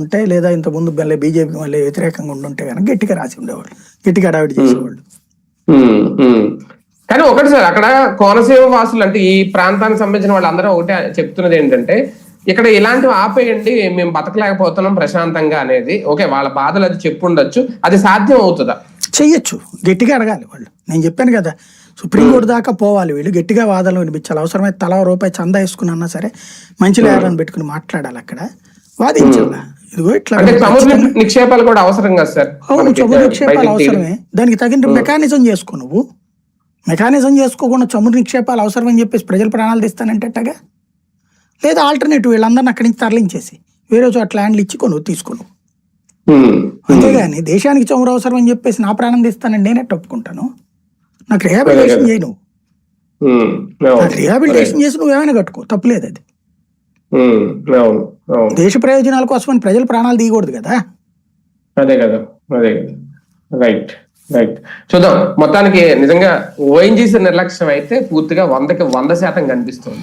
ఉంటే లేదా ఇంత ముందు మళ్ళీ బీజేపీ మళ్ళీ వ్యతిరేకంగా ఉండుంటే కనుక గట్టిగా రాసి ఉండేవాళ్ళు గట్టిగా అడావిడి చేసేవాళ్ళు. కానీ ఒకటి సార్ అక్కడ కోనసీమ వాసులు అంటే ఈ ప్రాంతానికి సంబంధించిన వాళ్ళందరూ ఒకటే చెప్తున్నది ఏంటంటే ఇక్కడ ఇలాంటివి ఆపేయండి మేము బతకలేకపోతున్నాం ప్రశాంతంగా అనేది. ఓకే వాళ్ళ బాధలు అది చెప్పుండొచ్చు అది సాధ్యం అవుతుందా చెయ్యొచ్చు గట్టిగా అడగాలి వాళ్ళు. నేను చెప్పాను కదా సుప్రీంకోర్టు దాకా పోవాలి వీళ్ళు గట్టిగా వాదనలు వినిపించాలి. అవసరమైతే తలా రూపాయి చందా వేసుకుని అన్నా సరే మంచి లేరని పెట్టుకుని మాట్లాడాలి అక్కడ. వాదించాలా ఇదిగో ఇట్లా నిక్షేపాలు కూడా అవసరం కదా సార్? అవును చమురు నిక్షేపాలు. అవసరమే. దానికి తగిన మెకానిజం చేసుకో నువ్వు. మెకానిజం చేసుకోకుండా చమురు నిక్షేపాలు అవసరం అని చెప్పేసి ప్రజల ప్రాణాలు తీస్తానంటే అట్టగా లేదా ఆల్టర్నేటివ్ వీళ్ళందరిని అక్కడి నుంచి తరలించేసి వేరే చోట ల్యాండ్లు ఇచ్చి కొను తీసుకును అంతేగాని దేశానికి చమురు అవసరం అని చెప్పేసి నా ప్రాణం తీస్తానని నేనే ఒప్పుకుంటాను. నాకు రిహాబిలిటేషన్ చేయి నువ్వు. ఉమ్, అవును. నాకు రిహాబిలిటేషన్ చేసి నువ్వేమైనా కట్టుకో. తప్పులేదు అది. దేశ ప్రయోజనాల కోసం ప్రజల ప్రాణాలు తీయకూడదు కదా? అదే కదా అదే కదా. రైట్ రైట్ చూద్దాం. మొత్తానికి నిజంగా ఓఎన్జీసీ నిర్లక్ష్యం అయితే పూర్తిగా వందకి వంద శాతం కనిపిస్తుంది.